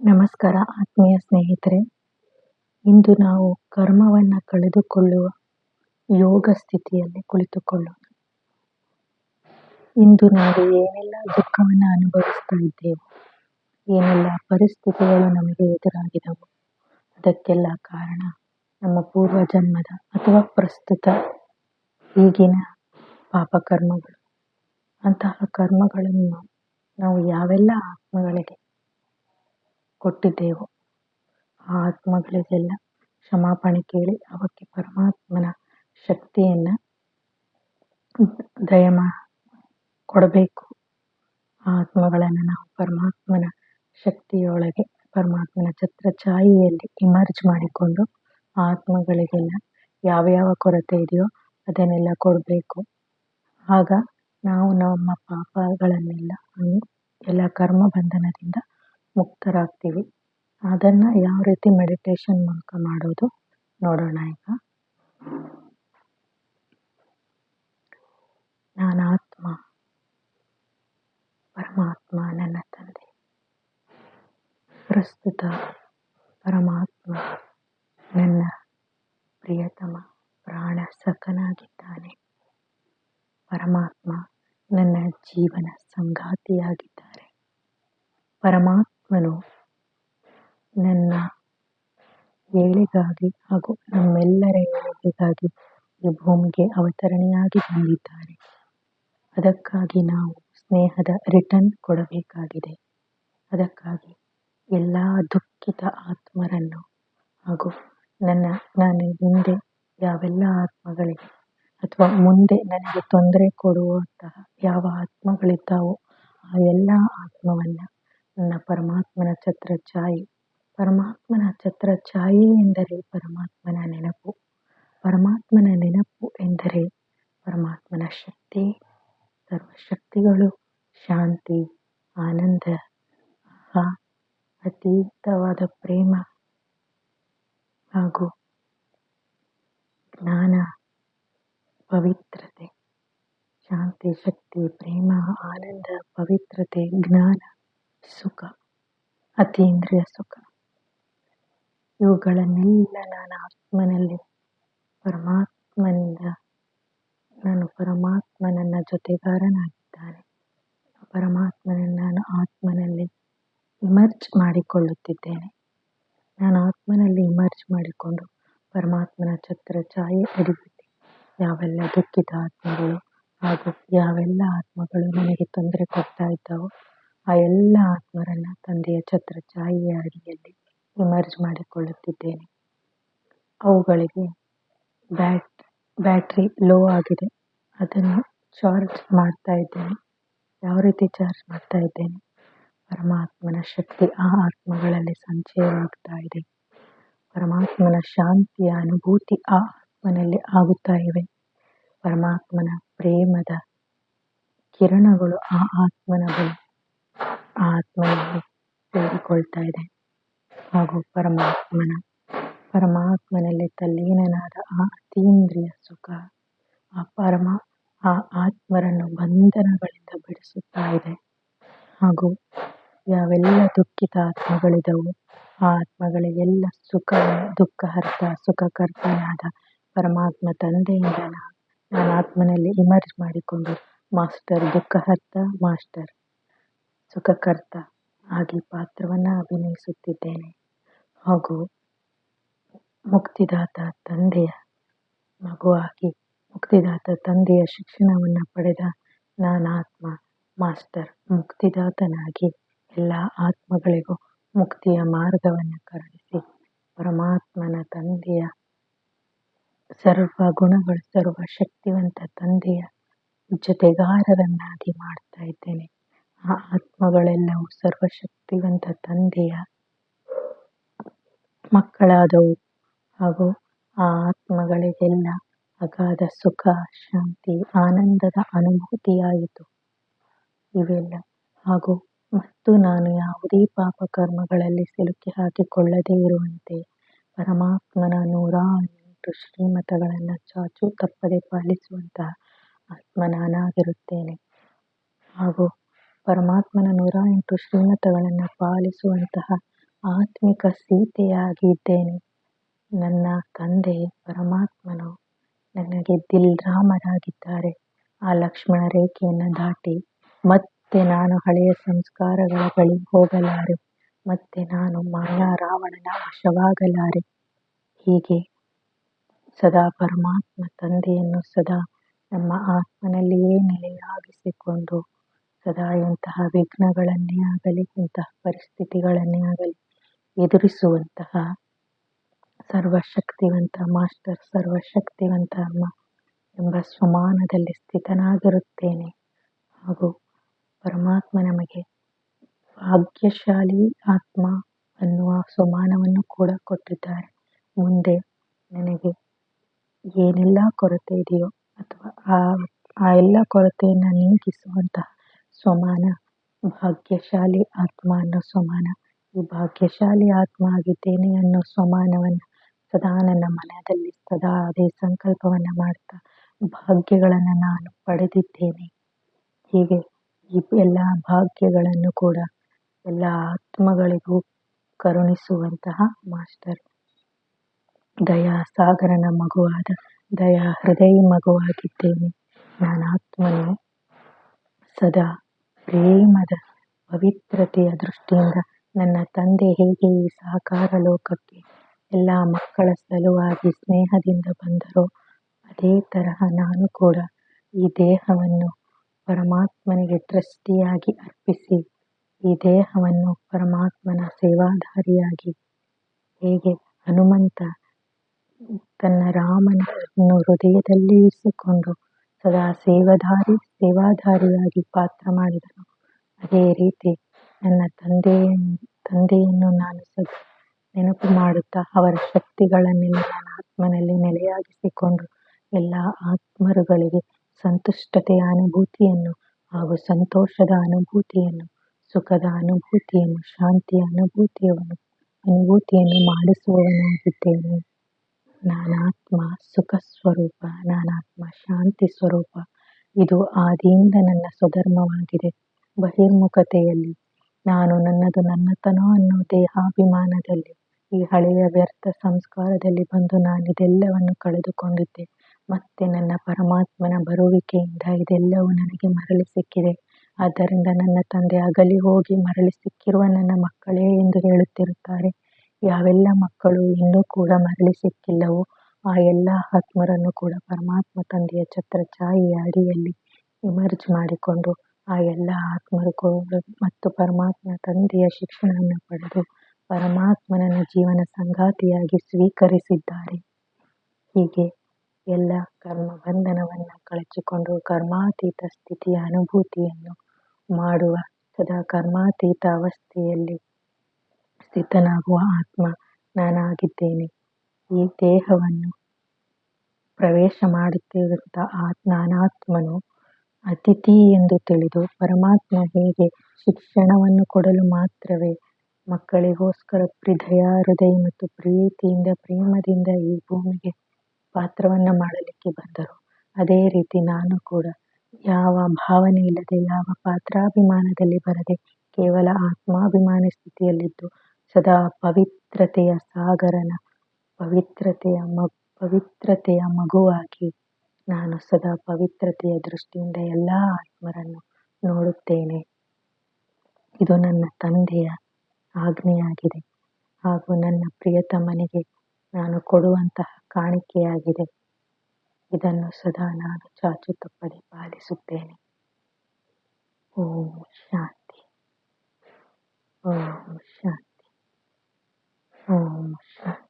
ನಮಸ್ಕಾರ, ಆತ್ಮೀಯ ಸ್ನೇಹಿತರೆ. ಇಂದು ನಾವು ಕರ್ಮವನ್ನು ಕಳೆದುಕೊಳ್ಳುವ ಯೋಗ ಸ್ಥಿತಿಯಲ್ಲಿ ಕುಳಿತುಕೊಳ್ಳೋಣ. ಇಂದು ನಾವು ಏನೆಲ್ಲ ದುಃಖವನ್ನು ಅನುಭವಿಸ್ತಾ ಇದ್ದೇವೆ, ಏನೆಲ್ಲ ಪರಿಸ್ಥಿತಿಗಳು ನಮಗೆ ಎದುರಾಗಿದವು, ಅದಕ್ಕೆಲ್ಲ ಕಾರಣ ನಮ್ಮ ಪೂರ್ವ ಜನ್ಮದ ಅಥವಾ ಪ್ರಸ್ತುತ ಈಗಿನ ಪಾಪಕರ್ಮಗಳು ಅಂತಹ ಕರ್ಮಗಳನ್ನು ನಾವು ಯಾವೆಲ್ಲ ಆತ್ಮಗಳಿಗೆ ಕೊಟ್ಟಿದ್ದೇವೋ. ಆ ಆತ್ಮಗಳಿಗೆಲ್ಲ ಕ್ಷಮಾಪಣೆ ಕೇಳಿ ಅವಕ್ಕೆ ಪರಮಾತ್ಮನ ಶಕ್ತಿಯನ್ನು ದಯಮ ಕೊಡಬೇಕು. ಆ ಆತ್ಮಗಳನ್ನು ನಾವು ಪರಮಾತ್ಮನ ಶಕ್ತಿಯೊಳಗೆ, ಪರಮಾತ್ಮನ ಛತ್ರಛಾಯೆಯಲ್ಲಿ ಇಮರ್ಜ್ ಮಾಡಿಕೊಂಡು ಆ ಆತ್ಮಗಳಿಗೆಲ್ಲ ಯಾವ ಯಾವ ಕೊರತೆ ಇದೆಯೋ ಅದನ್ನೆಲ್ಲ ಕೊಡಬೇಕು. ಆಗ ನಾವು ನಮ್ಮ ಪಾಪಗಳನ್ನೆಲ್ಲ, ಎಲ್ಲ ಕರ್ಮ ಬಂಧನದಿಂದ ಮುಕ್ತರಾಗ್ತೀವಿ. ಅದನ್ನ ಯಾವ ರೀತಿ ಮೆಡಿಟೇಷನ್ ಮೂಲಕ ಮಾಡೋದು ನೋಡೋಣ ಈಗ. ನಾನು ಆತ್ಮ, ಪರಮಾತ್ಮ, ನನ್ನ ತಂದೆ. ಪ್ರಸ್ತುತ ಪರಮಾತ್ಮ, ನನ್ನ ಪ್ರಿಯತಮ, ಪ್ರಾಣ ಸಖನಾಗಿದ್ದಾನೆ. ಪರಮಾತ್ಮ ನನ್ನ ಜೀವನ ಸಂಗಾತಿಯಾಗಿದ್ದಾರೆ. ಪರಮಾತ್ಮನು ನನ್ನ ಏಳಿಗಾಗಿ ಹಾಗೂ ನಮ್ಮೆಲ್ಲರ ಏಳಿಗೆಗಾಗಿ ಈ ಭೂಮಿಗೆ ಅವತರಣೆಯಾಗಿ ಬಂದಿದ್ದಾರೆ. ಅದಕ್ಕಾಗಿ ನಾವು ಸ್ನೇಹದ ರಿಟರ್ನ್ ಕೊಡಬೇಕಾಗಿದೆ. ಅದಕ್ಕಾಗಿ ಎಲ್ಲ ದುಃಖಿತ ಆತ್ಮರನ್ನು ಹಾಗೂ ನನ್ನ, ನಾನು ಹಿಂದೆ ಯಾವೆಲ್ಲ ಆತ್ಮಗಳಿಗೆ ಅಥವಾ ಮುಂದೆ ನನಗೆ ತೊಂದರೆ ಕೊಡುವಂತಹ ಯಾವ ಆತ್ಮಗಳಿದ್ದಾವೋ ಆ ಎಲ್ಲ ಆತ್ಮವನ್ನು ಛತ್ರ ಛಾಯೆ. ಪರಮಾತ್ಮನ ಛತ್ರ ಛಾಯೆ ಎಂದರೆ ಪರಮಾತ್ಮನ ನೆನಪು. ಪರಮಾತ್ಮನ ನೆನಪು ಎಂದರೆ ಪರಮಾತ್ಮನ ಶಕ್ತಿ. ಸರ್ವಶಕ್ತಿಗಳು ಶಾಂತಿ, ಆನಂದ ಅತೀತವಾದ ಪ್ರೇಮ ಹಾಗೂ ಜ್ಞಾನ, ಪವಿತ್ರತೆ. ಶಾಂತಿ, ಶಕ್ತಿ, ಪ್ರೇಮ, ಆನಂದ, ಪವಿತ್ರತೆ, ಜ್ಞಾನ, ಸುಖ. ಅತೀಂದ್ರಿಯ ಸುಖ. ಇವುಗಳನ್ನೆಲ್ಲ ನಾನು ಆತ್ಮನಲ್ಲಿ ಪರಮಾತ್ಮನಿಂದ, ನಾನು ಪರಮಾತ್ಮ ನನ್ನ ಜೊತೆಗಾರನಾಗಿದ್ದಾನೆ. ಪರಮಾತ್ಮನನ್ನು ನಾನು ಆತ್ಮನಲ್ಲಿ ಇಮರ್ಜ್ ಮಾಡಿಕೊಳ್ಳುತ್ತಿದ್ದೇನೆ. ನಾನು ಆತ್ಮನಲ್ಲಿ ಇಮರ್ಜ್ ಮಾಡಿಕೊಂಡು ಪರಮಾತ್ಮನ ಛತ್ರ ಛಾಯೆ ಅಡಿಬಿಟ್ಟು ಯಾವೆಲ್ಲ ದುಃಖಿತ ಆತ್ಮಗಳು ಹಾಗೂ ಯಾವೆಲ್ಲ ಆತ್ಮಗಳು ನನಗೆ ತೊಂದರೆ ಕೊಡ್ತಾ ಇದ್ದಾವೋ ಆ ಎಲ್ಲ ಆತ್ಮರನ್ನು ತಂದೆಯ ಛತ್ರ ಛಾಯೆಯ ಅಡಿಯಲ್ಲಿ ಇಮರ್ಜ್ ಮಾಡಿಕೊಳ್ಳುತ್ತಿದ್ದೇನೆ. ಅವುಗಳಿಗೆ ಬ್ಯಾಟ್, ಬ್ಯಾಟ್ರಿ ಲೋ ಆಗಿದೆ. ಅದನ್ನು ಚಾರ್ಜ್ ಮಾಡ್ತಾ ಇದ್ದೇನೆ. ಯಾವ ರೀತಿ ಚಾರ್ಜ್ ಮಾಡ್ತಾ ಇದ್ದೇನೆ? ಪರಮಾತ್ಮನ ಶಕ್ತಿ ಆ ಆತ್ಮಗಳಲ್ಲಿ ಸಂಚಯವಾಗ್ತಾ ಇದೆ. ಪರಮಾತ್ಮನ ಶಾಂತಿಯ ಅನುಭೂತಿ ಆ ಆತ್ಮನಲ್ಲಿ ಆಗುತ್ತಾ ಇವೆ. ಪರಮಾತ್ಮನ ಪ್ರೇಮದ ಕಿರಣಗಳು ಆ ಆತ್ಮನ ಬಳಿ ಆ ಬೇಡಿಕೊಳ್ತಾ ಇದೆ. ಹಾಗೂ ಪರಮಾತ್ಮನ, ಪರಮಾತ್ಮನಲ್ಲಿ ತಲ್ಲೀನನಾದ ಆ ಅತೀಂದ್ರಿಯ ಸುಖ, ಆ ಪರಮ, ಆ ಆತ್ಮರನ್ನು ಬಂಧನಗಳಿಂದ ಬಿಡಿಸುತ್ತಾ ಇದೆ. ಹಾಗೂ ಯಾವೆಲ್ಲ ದುಃಖಿತ ಆತ್ಮಗಳಿದವು, ಆ ಆತ್ಮಗಳಿಗೆಲ್ಲ ಸುಖ ದುಃಖಹರ್ತ, ಸುಖಕರ್ತನಾದ ಪರಮಾತ್ಮ ತಂದೆಯಿಂದ ನಾನು ಆತ್ಮನಲ್ಲಿ ಇಮರ್ಜ್ ಮಾಡಿಕೊಂಡು, ಮಾಸ್ಟರ್ ದುಃಖಹರ್ತ, ಮಾಸ್ಟರ್ ಸುಖಕರ್ತ ಆಗಿ ಪಾತ್ರವನ್ನು ಅಭಿನಯಿಸುತ್ತಿದ್ದೇನೆ. ಹಾಗೂ ಮುಕ್ತಿದಾತ ತಂದೆಯ ಮಗುವಾಗಿ ಮುಕ್ತಿದಾತ ತಂದೆಯ ಶಿಕ್ಷಣವನ್ನು ಪಡೆದ ನಾನಾತ್ಮ ಮಾಸ್ಟರ್ ಮುಕ್ತಿದಾತನಾಗಿ ಎಲ್ಲ ಆತ್ಮಗಳಿಗೂ ಮುಕ್ತಿಯ ಮಾರ್ಗವನ್ನು ಕರುಣಿಸಿ ಪರಮಾತ್ಮನ ತಂದೆಯ ಸರ್ವ ಗುಣಗಳು, ಸರ್ವ ಶಕ್ತಿವಂತ ತಂದೆಯ ಜೊತೆಗಾರರನ್ನಾಗಿ ಮಾಡ್ತಾ ಇದ್ದೇನೆ. ಆ ಆತ್ಮಗಳೆಲ್ಲವೂ ಸರ್ವಶಕ್ತಿವಂತ ತಂದೆಯ ಮಕ್ಕಳಾದವು. ಹಾಗೂ ಆ ಆತ್ಮಗಳಿಗೆಲ್ಲ ಅಗಾಧ ಸುಖ, ಶಾಂತಿ, ಆನಂದದ ಅನುಭೂತಿಯಾಯಿತು. ಇವೆಲ್ಲ ಹಾಗೂ ಮತ್ತು ನಾನು ಯಾವುದೇ ಪಾಪ ಕರ್ಮಗಳಲ್ಲಿ ಸಿಲುಕಿ ಹಾಕಿಕೊಳ್ಳದೇ ಇರುವಂತೆ ಪರಮಾತ್ಮನ ನೂರ ಹನ್ನೆಂಟು ಶ್ರೀಮತಗಳನ್ನು ಚಾಚು ತಪ್ಪದೆ ಪಾಲಿಸುವಂತಹ ಆತ್ಮ ನಾನಾಗಿರುತ್ತೇನೆ ಹಾಗೂ ಪರಮಾತ್ಮನ ನೂರ ಎಂಟು ಶ್ರೀಮತಗಳನ್ನು ಪಾಲಿಸುವಂತಹ ಆತ್ಮಿಕ ಸೀತೆಯಾಗಿದ್ದೇನೆ. ನನ್ನ ತಂದೆ ಪರಮಾತ್ಮನು ನನಗೆ ದಿಲ್ ರಾಮರಾಗಿದ್ದಾರೆ ಆ ಲಕ್ಷ್ಮಣ ರೇಖೆಯನ್ನು ದಾಟಿ ಮತ್ತೆ ನಾನು ಹಳೆಯ ಸಂಸ್ಕಾರಗಳ ಬಳಿ ಹೋಗಲಾರೆ. ಮತ್ತೆ ನಾನು ಮಾಯಾ ರಾವಣನ ವಶವಾಗಲಾರೆ. ಹೀಗೆ ಸದಾ ಪರಮಾತ್ಮ ತಂದೆಯನ್ನು ಸದಾ ನಮ್ಮ ಆತ್ಮನಲ್ಲಿಯೇ ನೆಲೆಯಾಗಿಸಿಕೊಂಡು ಸದಾ ಇಂತಹ ವಿಘ್ನಗಳನ್ನೇ ಆಗಲಿ, ಇಂತಹ ಪರಿಸ್ಥಿತಿಗಳನ್ನೇ ಆಗಲಿ ಎದುರಿಸುವಂತಹ ಸರ್ವಶಕ್ತಿವಂತ ಮಾಸ್ಟರ್ ಸರ್ವಶಕ್ತಿವಂತ ಅಮ್ಮ ಎಂಬ ಸ್ವಮಾನದಲ್ಲಿ ಸ್ಥಿತನಾಗಿರುತ್ತೇನೆ. ಹಾಗೂ ಪರಮಾತ್ಮ ನಮಗೆ ಭಾಗ್ಯಶಾಲಿ ಆತ್ಮ ಅನ್ನುವ ಸ್ವಮಾನವನ್ನು ಕೂಡ ಕೊಟ್ಟಿದ್ದಾರೆ. ಮುಂದೆ ನನಗೆ ಏನೆಲ್ಲ ಕೊರತೆ ಇದೆಯೋ ಅಥವಾ ಆ ಆ ಎಲ್ಲ ಕೊರತೆಯನ್ನು ನೀಗಿಸುವಂತಹ ಸ್ವಮಾನ, ಭಾಗ್ಯಶಾಲಿ ಆತ್ಮ ಅನ್ನೋ ಸ್ವಮಾನ. ಈ ಭಾಗ್ಯಶಾಲಿ ಆತ್ಮ ಆಗಿದ್ದೇನೆ ಅನ್ನೋ ಸ್ವಮಾನವನ್ನು ಸದಾ ನನ್ನ ಮನದಲ್ಲಿ, ಸದಾ ಅದೇ ಸಂಕಲ್ಪವನ್ನು ಮಾಡ್ತಾ, ಭಾಗ್ಯಗಳನ್ನು ನಾನು ಪಡೆದಿದ್ದೇನೆ. ಹೀಗೆ ಈ ಎಲ್ಲ ಭಾಗ್ಯಗಳನ್ನು ಕೂಡ ಎಲ್ಲ ಆತ್ಮಗಳಿಗೂ ಕರುಣಿಸುವಂತಹ ಮಾಸ್ಟರ್. ದಯಾ ಸಾಗರನ ಮಗುವಾದ ದಯಾ ಹೃದಯ ಮಗುವಾಗಿದ್ದೇನೆ. ನಾನು ಆತ್ಮನು ಸದಾ ಪ್ರೇಮದ ಪವಿತ್ರತೆಯ ದೃಷ್ಟಿಯಿಂದ ನನ್ನ ತಂದೆ ಹೇಗೆ ಈ ಸಹಕಾರ ಲೋಕಕ್ಕೆ ಎಲ್ಲ ಮಕ್ಕಳ ಸಲುವಾಗಿ ಸ್ನೇಹದಿಂದ ಬಂದರೋ, ಅದೇ ತರಹ ನಾನು ಕೂಡ ಈ ದೇಹವನ್ನು ಪರಮಾತ್ಮನಿಗೆ ಟ್ರಸ್ಟಿಯಾಗಿ ಅರ್ಪಿಸಿ, ಈ ದೇಹವನ್ನು ಪರಮಾತ್ಮನ ಸೇವಾಧಾರಿಯಾಗಿ, ಹೇಗೆ ಹನುಮಂತ ತನ್ನ ರಾಮನನ್ನು ಹೃದಯದಲ್ಲಿ ಇರಿಸಿಕೊಂಡು ಸದಾ ಸೇವಾಧಾರಿ, ಸೇವಾಧಾರಿಯಾಗಿ ಪಾತ್ರ ಮಾಡಿದನು ಅದೇ ರೀತಿ ನನ್ನ ತಂದೆಯ ತಂದೆಯನ್ನು ನಾನು ಸದಾ, ನೆನಪು ಮಾಡುತ್ತಾ ಅವರ ಶಕ್ತಿಗಳನ್ನೆಲ್ಲ ನನ್ನ ಆತ್ಮನಲ್ಲಿ ನೆಲೆಯಾಗಿಸಿಕೊಂಡು ಎಲ್ಲ ಆತ್ಮರುಗಳಿಗೆ ಸಂತುಷ್ಟತೆಯ ಅನುಭೂತಿಯನ್ನು ಹಾಗೂ ಸಂತೋಷದ ಅನುಭೂತಿಯನ್ನು, ಸುಖದ ಅನುಭೂತಿಯನ್ನು, ಶಾಂತಿಯ ಅನುಭೂತಿಯನ್ನು ಅನುಭೂತಿಯನ್ನು ಮಾಡಿಸುವವನಾಗಿದ್ದೇನೆ. ನಾನಾತ್ಮ ಸುಖ ಸ್ವರೂಪ ನಾನಾತ್ಮ ಶಾಂತಿ ಸ್ವರೂಪ. ಇದು ಆದಿಯಿಂದ ನನ್ನ ಸ್ವಧರ್ಮವಾಗಿದೆ. ಬಹಿರ್ಮುಖತೆಯಲ್ಲಿ ನಾನು ನನ್ನದು ನನ್ನತನ ಅನ್ನೋ ದೇಹಾಭಿಮಾನದಲ್ಲಿ ಈ ಹಳೆಯ ವ್ಯರ್ಥ ಸಂಸ್ಕಾರದಲ್ಲಿ ಬಂದು ನಾನು ಇದೆಲ್ಲವನ್ನು ಕಳೆದುಕೊಂಡಿದ್ದೆ. ಮತ್ತೆ ನನ್ನ ಪರಮಾತ್ಮನ ಬರುವಿಕೆಯಿಂದ ಇದೆಲ್ಲವೂ ನನಗೆ ಮರಳಿ ಸಿಕ್ಕಿದೆ. ಆದ್ದರಿಂದ ನನ್ನ ತಂದೆ ಅಗಲಿ ಹೋಗಿ ಮರಳಿ ಸಿಕ್ಕಿರುವ ನನ್ನ ಮಕ್ಕಳೇ ಎಂದು ಹೇಳುತ್ತಿರುತ್ತಾರೆ. ಯಾವೆಲ್ಲ ಮಕ್ಕಳು ಇನ್ನೂ ಕೂಡ ಮರಳಿ ಸಿಕ್ಕಿಲ್ಲವೋ, ಆ ಎಲ್ಲ ಆತ್ಮರನ್ನು ಕೂಡ ಪರಮಾತ್ಮ ತಂದೆಯ ಛತ್ರ ಛಾಯೆಯ ಅಡಿಯಲ್ಲಿ ಇಮರ್ಜ್ ಮಾಡಿಕೊಂಡು ಆ ಎಲ್ಲ ಆತ್ಮರು ಮತ್ತು ಪರಮಾತ್ಮ ತಂದೆಯ ಶಿಕ್ಷಣವನ್ನು ಪಡೆದು ಪರಮಾತ್ಮನನ್ನು ಜೀವನ ಸಂಗಾತಿಯಾಗಿ ಸ್ವೀಕರಿಸಿದ್ದಾರೆ. ಹೀಗೆ ಎಲ್ಲ ಕರ್ಮ ಬಂಧನವನ್ನು ಕಳಚಿಕೊಂಡು ಕರ್ಮಾತೀತ ಸ್ಥಿತಿಯ ಅನುಭೂತಿಯನ್ನು ಮಾಡುವ ಸದಾ ಕರ್ಮಾತೀತ ಅವಸ್ಥೆಯಲ್ಲಿ ಸ್ಥಿತನಾಗುವ ಆತ್ಮ ನಾನಾಗಿದ್ದೇನೆ. ಈ ದೇಹವನ್ನು ಪ್ರವೇಶ ಮಾಡುತ್ತಿರುವಂಥ ಆತ್ ನಾನಾತ್ಮನು ಅತಿಥಿ ಎಂದು ತಿಳಿದು ಪರಮಾತ್ಮ ಹೇಗೆ ಶಿಕ್ಷಣವನ್ನು ಕೊಡಲು ಮಾತ್ರವೇ ಮಕ್ಕಳಿಗೋಸ್ಕರ ಹೃದಯ ಹೃದಯ ಮತ್ತು ಪ್ರೀತಿಯಿಂದ, ಪ್ರೇಮದಿಂದ ಈ ಭೂಮಿಗೆ ಪಾತ್ರವನ್ನು ಮಾಡಲಿಕ್ಕೆ ಬಂದರು. ಅದೇ ರೀತಿ ನಾನು ಕೂಡ ಯಾವ ಭಾವನೆ ಇಲ್ಲದೆ, ಯಾವ ಪಾತ್ರಾಭಿಮಾನದಲ್ಲಿ ಬರದೆ ಕೇವಲ ಆತ್ಮಾಭಿಮಾನ ಸ್ಥಿತಿಯಲ್ಲಿದ್ದು ಸದಾ ಪವಿತ್ರತೆಯ ಸಾಗರನ ಪವಿತ್ರತೆಯ ಮ, ಪವಿತ್ರತೆಯ ಮಗುವಾಗಿ ನಾನು ಸದಾ ಪವಿತ್ರತೆಯ ದೃಷ್ಟಿಯಿಂದ ಎಲ್ಲ ಆತ್ಮರನ್ನು ನೋಡುತ್ತೇನೆ. ಇದು ನನ್ನ ತಂದೆಯ ಆಜ್ಞೆಯಾಗಿದೆ ಹಾಗೂ ನನ್ನ ಪ್ರಿಯತಮನಿಗೆ ನಾನು ಕೊಡುವಂತಹ ಕಾಣಿಕೆಯಾಗಿದೆ. ಇದನ್ನು ಸದಾ ನಾನು ಚಾಚು ತಪ್ಪದೆ ಪಾಲಿಸುತ್ತೇನೆ. ಓಂ ಶಾಂತಿ. ಓಂ ಶಾಂತಿ. ಓಂ ಶಾಂತಿ